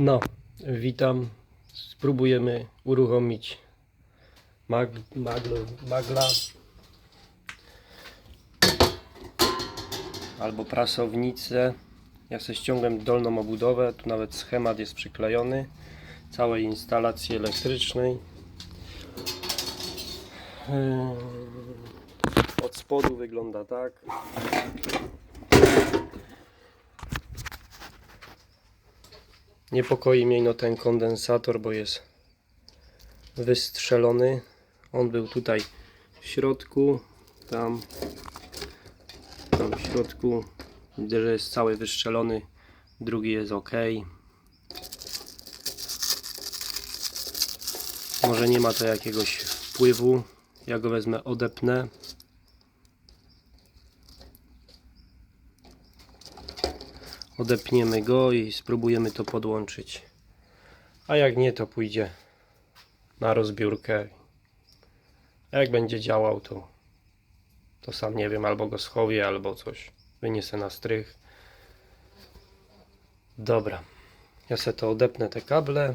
No, witam. Spróbujemy uruchomić mag, maglo, magla albo prasownicę. Ja sobie ściągłem dolną obudowę, tu nawet schemat jest przyklejony całej instalacji elektrycznej. Yy, Od spodu wygląda tak. Niepokoi mnie no ten kondensator, bo jest wystrzelony. On był tutaj w środku, tam, tam w środku. Widzę, że jest cały wystrzelony, drugi jest ok. Może nie ma to jakiegoś wpływu. Ja go wezmę, odepnę. Odepniemy go i spróbujemy to podłączyć. A jak nie, to pójdzie na rozbiórkę. A jak będzie działał, to, to sam nie wiem, albo go schowię, albo coś wyniesę na strych. Dobra, ja sobie to odepnę te kable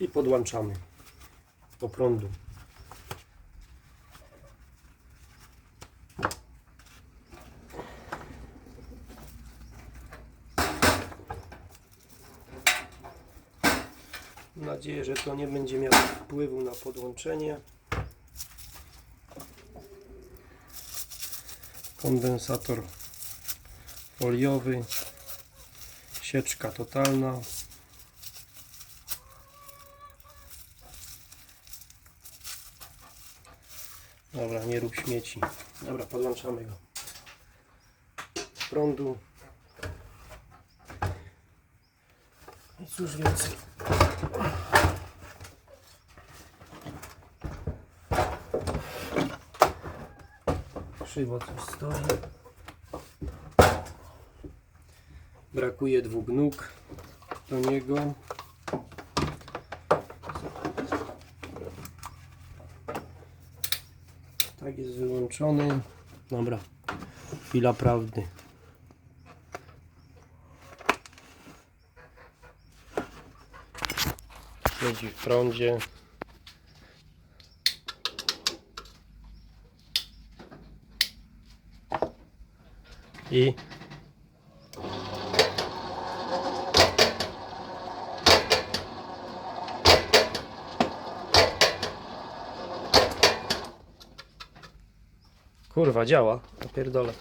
i podłączamy do prądu. Mam nadzieję, że to nie będzie miało wpływu na podłączenie. Kondensator foliowy, sieczka totalna. Dobra, nie rób śmieci. Dobra, podłączamy go. Prądu. I cóż więcej. Krzywo coś stoi. Brakuje dwóch nóg do niego. Tak jest wyłączony. Dobra. Chwila prawdy. Siedzi w prądzie. I Kurwa, działa. Ja pierdolę.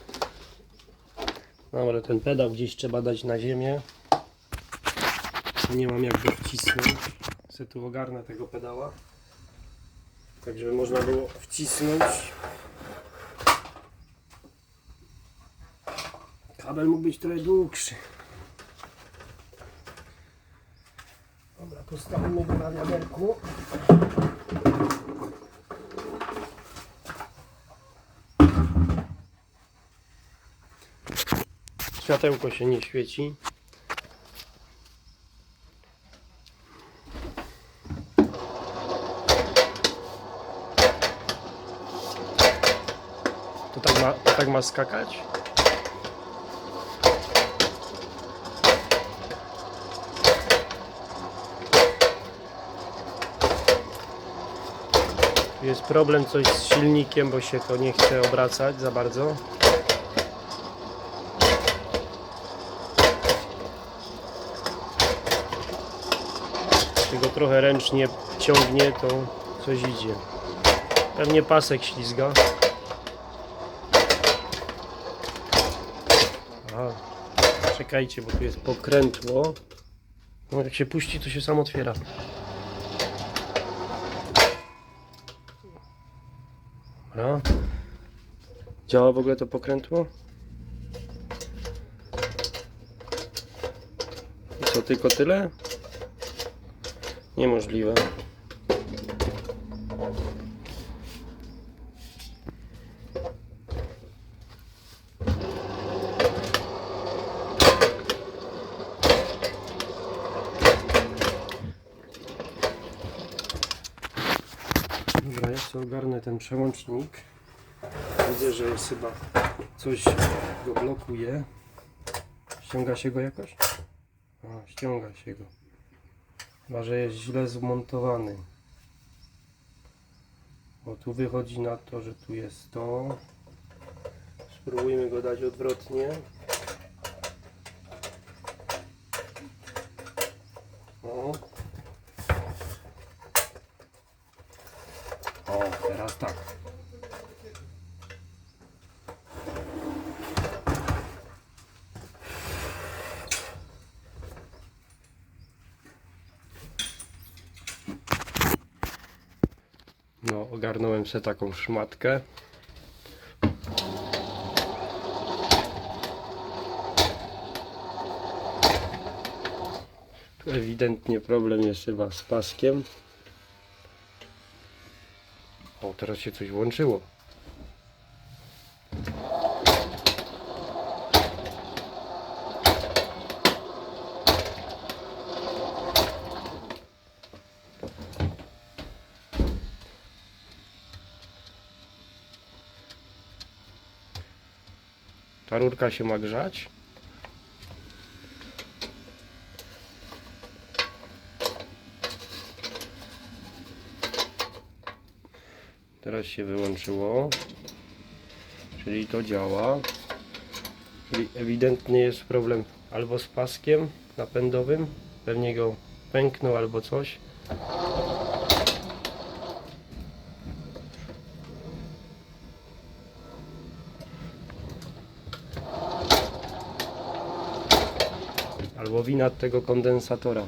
Dobra, ten pedał gdzieś trzeba dać na ziemię. Nie mam jak go wcisnąć. Chcę tu ogarnę tego pedała. Tak, żeby można było wcisnąć. Kabel mógł być trochę dłuższy. Dobra, postawimy go na wiaderku. Światełko się nie świeci. To tak ma, to tak ma skakać? Jest problem coś z silnikiem, bo się to nie chce obracać za bardzo. Tego trochę ręcznie ciągnie, to coś idzie. Pewnie pasek ślizga. Aha. Czekajcie, bo tu jest pokrętło. No, jak się puści, to się sam otwiera. Dobra. Działa w ogóle to pokrętło? I co, tylko tyle? Niemożliwe. Sobie ogarnę ten przełącznik. Widzę, że jest chyba coś go blokuje. Ściąga się go jakoś? A, ściąga się go. Chyba, że jest źle zmontowany. Bo tu wychodzi na to, że tu jest to. Spróbujmy go dać odwrotnie. O. teraz tak. No, ogarnąłem sobie taką szmatkę. Ewidentnie problem jest chyba z paskiem. Teraz się coś włączyło. Ta rurka się ma grzać. Teraz się wyłączyło. Czyli to działa. Czyli ewidentnie jest problem albo z paskiem napędowym. Pewnie go pęknął albo coś. Albo wina tego kondensatora.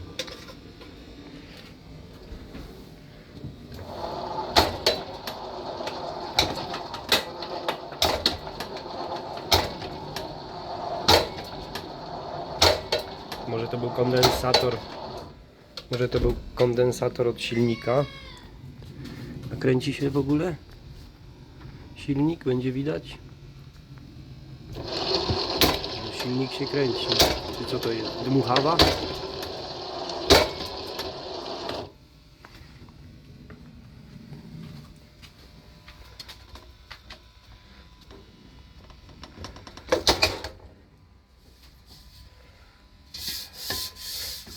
Może to był kondensator. Może to był kondensator od silnika. A kręci się w ogóle? Silnik będzie widać? Silnik się kręci. Czy co to jest? Dmuchawa?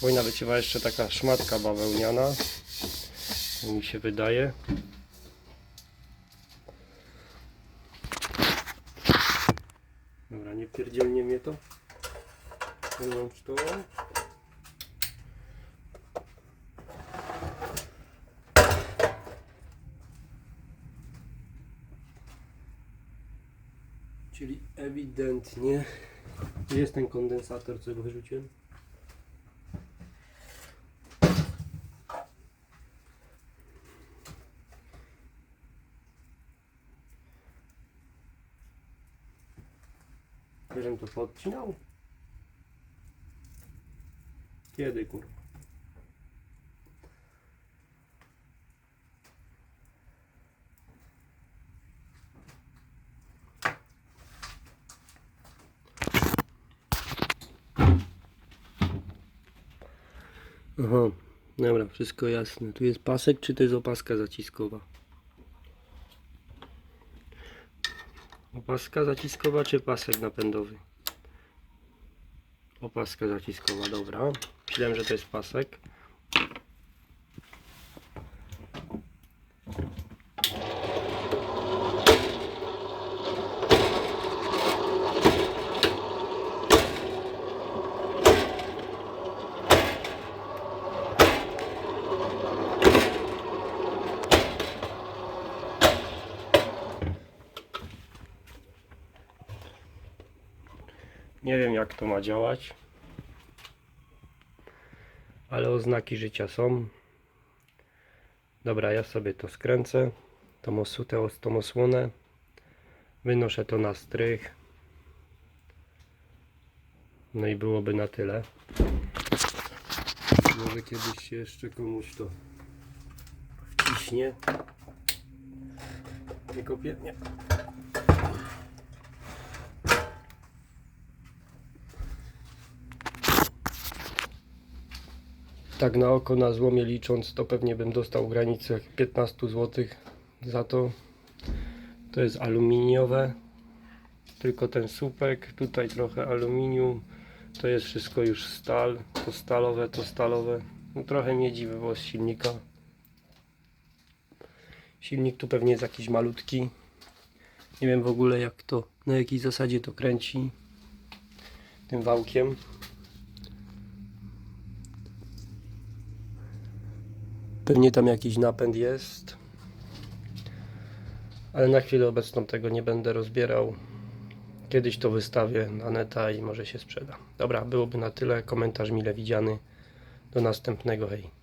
Powinna być chyba jeszcze taka szmatka bawełniana. Mi się wydaje. Dobra, nie pierdzielnie mnie to. Wyłącz to. Czyli ewidentnie jest ten kondensator, co go wyrzuciłem. Żebym to podcinał? Kiedy kurwa? Aha, dobra, wszystko jasne. Tu jest pasek, czy to jest opaska zaciskowa? Opaska zaciskowa, czy pasek napędowy? Opaska zaciskowa, dobra. Myślałem, że to jest pasek. Nie wiem jak to ma działać. Ale oznaki życia są. Dobra, ja sobie to skręcę. Tą, osu, tą osłonę. Wynoszę to na strych. No i byłoby na tyle. Może kiedyś się jeszcze komuś to wciśnie. Nie kopię? Nie. Tak na oko, na złomie licząc, to pewnie bym dostał w granicach 15 zł za to. To jest aluminiowe, tylko ten słupek, tutaj trochę aluminium, To jest wszystko już stal, to stalowe, to stalowe. No, trochę miedzi było z silnika. Silnik tu pewnie jest jakiś malutki. Nie wiem w ogóle jak to, na jakiej zasadzie to kręci tym wałkiem. Pewnie tam jakiś napęd jest. Ale na chwilę obecną tego nie będę rozbierał. Kiedyś to wystawię na neta i może się sprzeda. Dobra, byłoby na tyle. Komentarz mile widziany. Do następnego. Hej.